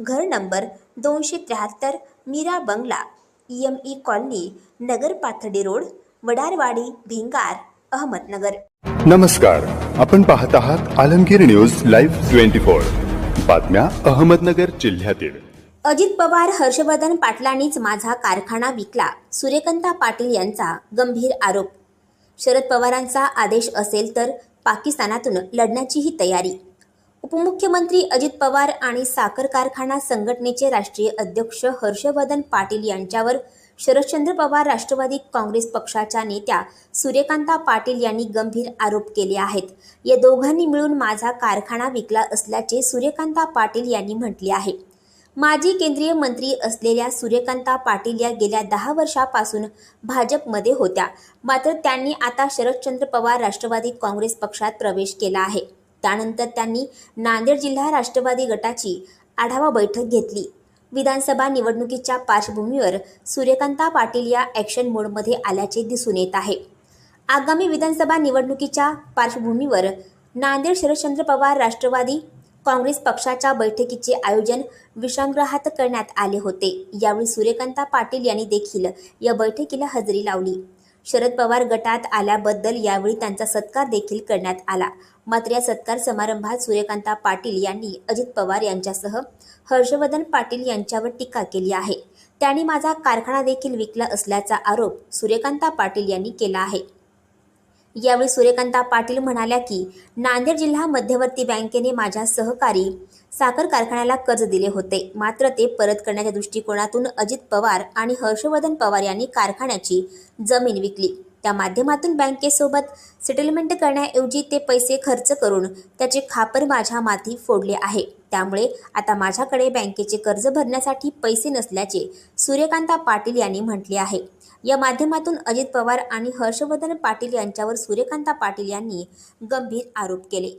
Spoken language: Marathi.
घर नंबर दोनशे त्र्याहत्तर मीरा बंगला M E colony Nagar Pathardi road Vadarwadi Bhingar Ahmednagar. नमस्कार. आपण पाहत आहात Alamgir news live twenty four. बातम्या अहमदनगर जिल्ह्यातील. अजित पवार हर्षवर्धन पाटलांनीच माझा कारखाना विकला सूर्यकांता पाटील यांचा गंभीर आरोप. शरद पवारांचा आदेश असेल तर पाकिस्तानातून लढण्याचीही तयारी. उपमुख्यमंत्री अजित पवार आणि साखर कारखाना संघटनेचे राष्ट्रीय अध्यक्ष हर्षवर्धन पाटील यांच्यावर शरदचंद्र पवार राष्ट्रवादी काँग्रेस पक्षाच्या नेत्या सूर्यकांता पाटील यांनी गंभीर आरोप केले आहेत. या दोघांनी मिळून माझा कारखाना विकला असल्याचे सूर्यकांता पाटील यांनी म्हटले आहे. माजी केंद्रीय मंत्री असलेल्या सूर्यकांता पाटील या गेल्या दहा वर्षापासून भाजपमध्ये होत्या. मात्र त्यांनी आता शरदचंद्र पवार राष्ट्रवादी काँग्रेस पक्षात प्रवेश केला आहे. त्यानंतर त्यांनी नांदेड जिल्हा राष्ट्रवादी गटाची आढावा बैठक घेतली. विधानसभा निवडणुकीच्या पार्श्वभूमीवर सूर्यकांता पाटील या ॲक्शन मोडमध्ये आल्याचे दिसून येत आहे. आगामी विधानसभा निवडणुकीच्या पार्श्वभूमीवर नांदेड शरदचंद्र पवार राष्ट्रवादी काँग्रेस पक्षाच्या बैठकीचे आयोजन विश्रामगृहात करण्यात आले होते. यावेळी सूर्यकांता पाटील यांनी देखील या बैठकीला हजेरी लावली. शरद पवार गटात आल्याबद्दल यावेळी त्यांचा सत्कार देखील करण्यात आला. मात्र या सत्कार समारंभात सूर्यकांता पाटील यांनी अजित पवार यांच्यासह हर्षवर्धन पाटील यांच्यावर टीका केली आहे. त्यांनी माझा कारखाना देखील विकला असल्याचा आरोप सूर्यकांता पाटील यांनी केला आहे. यावेळी सूर्यकांता पाटील म्हणाल्या की नांदेड जिल्हा मध्यवर्ती बँकेने माझ्या सहकारी साखर कारखान्याला कर्ज दिले होते. मात्र ते परत करण्याच्या दृष्टिकोनातून अजित पवार आणि हर्षवर्धन पवार यांनी कारखान्याची जमीन विकली. त्या माध्यमातून बँकेसोबत सेटलमेंट करण्याऐवजी ते पैसे खर्च करून त्याचे खापर माझ्या माथी फोडले आहे. त्यामुळे आता माझ्याकडे बँकेचे कर्ज भरण्यासाठी पैसे नसल्याचे सूर्यकांता पाटील यांनी म्हटले आहे. या माध्यमातून अजित पवार आणि हर्षवर्धन पाटील यांच्यावर सूर्यकांता पाटील यांनी गंभीर आरोप केले.